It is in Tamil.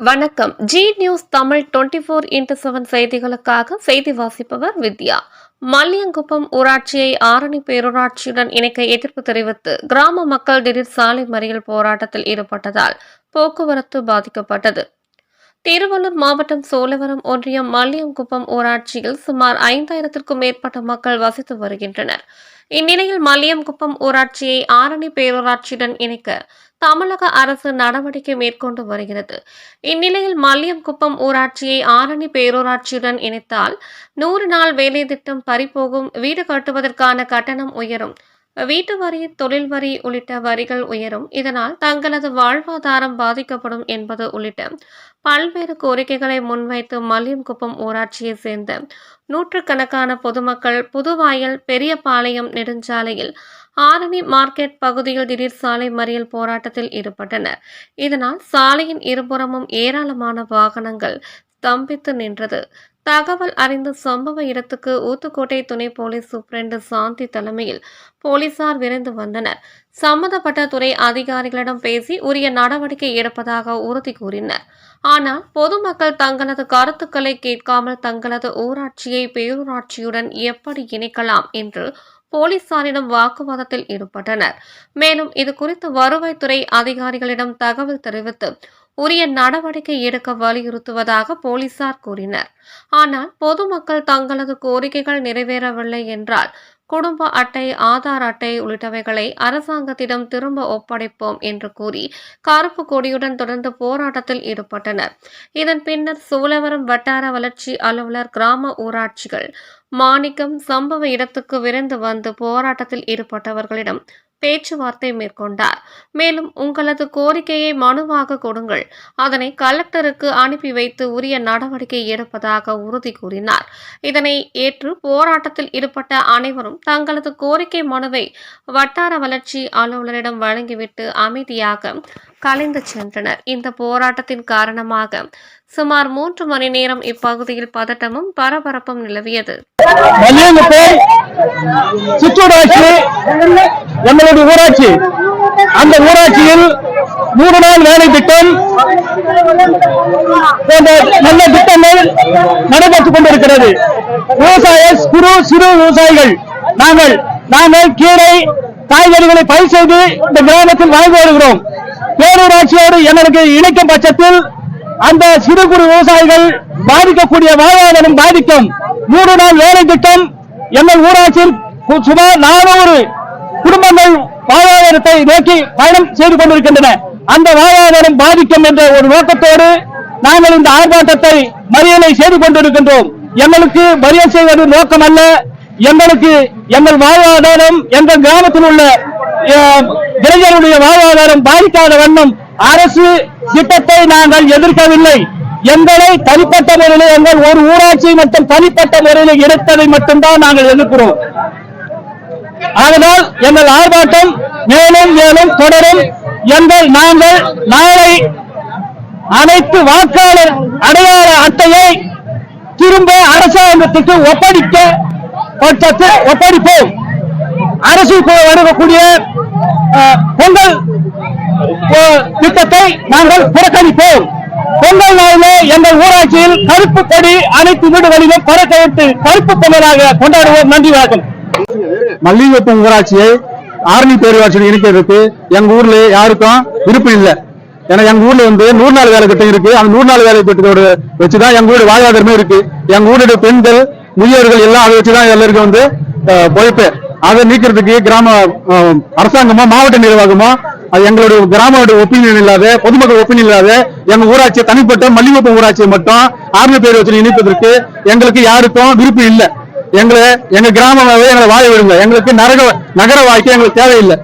வணக்கம். Zee news Tamil twenty four into seven செய்திகளுக்காக செய்தி வாசிப்பவர் வித்யா. மல்லியங்குப்பம் ஊராட்சியை ஆரணி பேரூராட்சியுடன் இணைக்க எதிர்ப்பு தெரிவித்து கிராம மக்கள் திடீர் சாலை மறியல் போராட்டத்தில் ஈடுபட்டதால் போக்குவரத்து பாதிக்கப்பட்டது. திருவள்ளூர் மாவட்டம் சோழவரம் ஒன்றியம் மல்லியங்குப்பம் ஊராட்சியில் சுமார் ஐந்தாயிரத்திற்கும் மேற்பட்ட மக்கள் வசித்து வருகின்றனர். இந்நிலையில் மல்லியங்குப்பம் ஊராட்சியை ஆரணி பேரூராட்சியுடன் இணைக்க தமிழக அரசு நடவடிக்கை மேற்கொண்டு வருகிறது. இந்நிலையில் மல்லியங்குப்பம் ஊராட்சியை ஆரணி பேரூராட்சியுடன் இணைத்தால் நூறு நாள் வேலை திட்டம் பறிபோகும் வீடு கட்டுவதற்கான கட்டணம் உயரும். வீட்டு வரி தொழில் வரி உள்ளிட்ட வரிகள் உயரும். இதனால் தங்களது வாழ்வாதாரம் பாதிக்கப்படும் என்பது உள்ளிட்ட பல்வேறு கோரிக்கைகளை முன்வைத்து மல்லியம்குப்பம் ஊராட்சியை சேர்ந்த நூற்றுக்கணக்கான பொதுமக்கள் புதுவாயல் பெரியபாளையம் நெடுஞ்சாலையில் ஆரணி மார்க்கெட் பகுதியில் திடீர் சாலை மறியல் போராட்டத்தில் ஈடுபட்டனர். இதனால் சாலையின் இருபுறமும் ஏராளமான வாகனங்கள் ஸ்தம்பித்து நின்றது. தகவல் அறிந்த சம்பவ இடத்துக்கு ஊத்துக்கோட்டை துணை போலீஸ் சூப்பரண்டு சாந்தி தலைமையில் போலீசார் விரைந்து வந்தனர். சம்பந்தப்பட்ட துறை அதிகாரிகளிடம் பேசி உரிய நடவடிக்கை எடுப்பதாக உறுதி கூறினர். ஆனால் பொதுமக்கள் தங்களது கருத்துக்களை கேட்காமல் தங்களது ஊராட்சியை பேரூராட்சியுடன் எப்படி இணைக்கலாம் என்று போலீசாரிடம் வாக்குவாதத்தில் ஈடுபட்டனர். மேலும் இது குறித்து வருவாய்த்துறை அதிகாரிகளிடம் தகவல் தெரிவித்து உரிய நடவடிக்கை எடுக்க வலியுறுத்துவதாக போலீசார் கூறினர். ஆனால் பொதுமக்கள் தங்களது கோரிக்கைகள் நிறைவேறவில்லை என்றால் குடும்ப அட்டை ஆதார் அட்டை உள்ளிட்டவைகளை அரசாங்கத்திடம் திரும்ப ஒப்படைப்போம் என்று கூறி கருப்பு கொடியுடன் தொடர்ந்து போராட்டத்தில் ஈடுபட்டனர். இதன் பின்னர் சோழவரம் வட்டார வளர்ச்சி அலுவலர் கிராம ஊராட்சிகள் மாணிக்கம் சம்பவ இடத்துக்கு விரைந்து வந்து போராட்டத்தில் ஈடுபட்டவர்களிடம் பேச்சுவார்த்தை மேற்கொண்டார். மேலும் உங்களது கோரிக்கையை மனுவாக கொடுங்கள். அதனை கலெக்டருக்கு அனுப்பி வைத்து உரிய நடவடிக்கை எடுப்பதாக உறுதி கூறினார். இதனை ஏற்று போராட்டத்தில் ஈடுபட்ட அனைவரும் தங்களது கோரிக்கை மனுவை வட்டார வளர்ச்சி அலுவலரிடம் வழங்கிவிட்டு அமைதியாக கலைந்து சென்றனர். இந்த போராட்டத்தின் காரணமாக சுமார் மூன்று மணி நேரம் இப்பகுதியில் பதட்டமும் பரபரப்பும் நிலவியது. சிற்றூராட்சி எங்களுடைய ஊராட்சி. அந்த ஊராட்சியில் மூணு நாள் வேலை திட்டம் போன்ற நல்ல திட்டங்கள் நடைபெற்றுக் கொண்டிருக்கிறது. விவசாய குறு சிறு விவசாயிகள் நாங்கள் நாங்கள் கீரை காய்கறிகளை பயிர் செய்து இந்த கிராமத்தில் வாழ்ந்து வருகிறோம். பேரூராட்சியோடு எங்களுக்கு இணைக்கும் பட்சத்தில் அந்த சிறு குறு விவசாயிகள் பாதிக்கக்கூடிய வாழ்வாதாரம் பாதிக்கும். மூன்று நாள் வேலை திட்டம் எங்கள் ஊராட்சியில் சுமார் நானூறு குடும்பங்கள் வாழ்வாதாரத்தை நோக்கி பயணம் செய்து கொண்டிருக்கின்றன. அந்த வாழ்வாதாரம் பாதிக்கும் என்ற ஒரு நோக்கத்தோடு நாங்கள் இந்த ஆர்ப்பாட்டத்தை மறியலை செய்து கொண்டிருக்கின்றோம். எங்களுக்கு மறியல் செய்வது நோக்கம் அல்ல எங்களுக்கு எங்கள் வாழ்வாதாரம் எங்கள் கிராமத்தில் உள்ள இளைஞருடைய வாழ்வாதாரம் பாதிக்காத வண்ணம் அரசு திட்டத்தை நாங்கள் எதிர்க்கவில்லை. எங்களை தனிப்பட்ட முறையில் எங்கள் ஒரு ஊராட்சி மட்டும் தனிப்பட்ட முறையில் எடுத்ததை மட்டும்தான் நாங்கள் எதிர்க்கிறோம். அதனால் எங்கள் ஆர்ப்பாட்டம் மேலும் மேலும் தொடரும். எங்கள் நாங்கள் நாளை அனைத்து வாக்காளர் அடையாள அட்டையை திரும்ப அரசாங்கத்துக்கு ஒப்படைக்க பட்சத்தில் ஒப்படைப்போம். அரசு வழங்கக்கூடிய பொங்கல் திட்டத்தை நாங்கள் புறக்கணிப்போம். பொங்கல் நாளிலே எங்கள் ஊராட்சியில் கருப்பு கொடி அனைத்து வீடுகளிலும் பறக்கவிட்டு கருப்பு பொங்கலாக கொண்டாடுவோம். நன்றி வணக்கம். மல்லிகைப்பூ ஊராட்சியை ஆரணி பேரூராட்சியை இணைக்கிறதுக்கு எங்க ஊர்ல யாருக்கும் விருப்பம் இல்லை. ஏன்னா எங்க ஊர்ல வந்து நூறு நாள் வேலை திட்டம் இருக்கு. அந்த நூறு நாள் வேலை திட்டத்தோட வச்சுதான் எங்க ஊருடைய வாழ்வாதாரமே இருக்கு. எங்க ஊருடைய பெண்கள் முதியோர்கள் எல்லாம் அதை வச்சுதான் எல்லாருக்கும் வந்து பொழைப்பு அதை நீக்கிறதுக்கு கிராம அரசாங்கமோ மாவட்ட நிர்வாகமோ அது எங்களுடைய கிராமோட ஒப்பீனியன் இல்லாத பொதுமக்கள் ஒப்பீனியன் இல்லாத எங்க ஊராட்சி தனிப்பட்ட மல்லிகைப்பூ ஊராட்சியை மட்டும் ஆர்மி பேர் வச்சு இணைப்பதற்கு எங்களுக்கு யாருக்கும் விருப்பம் இல்லை. எங்களை எங்க கிராமமாவே எங்களை வாழ விடுங்க. எங்களுக்கு நரக நகர வாழ்க்கை எங்களுக்கு தேவையில்லை.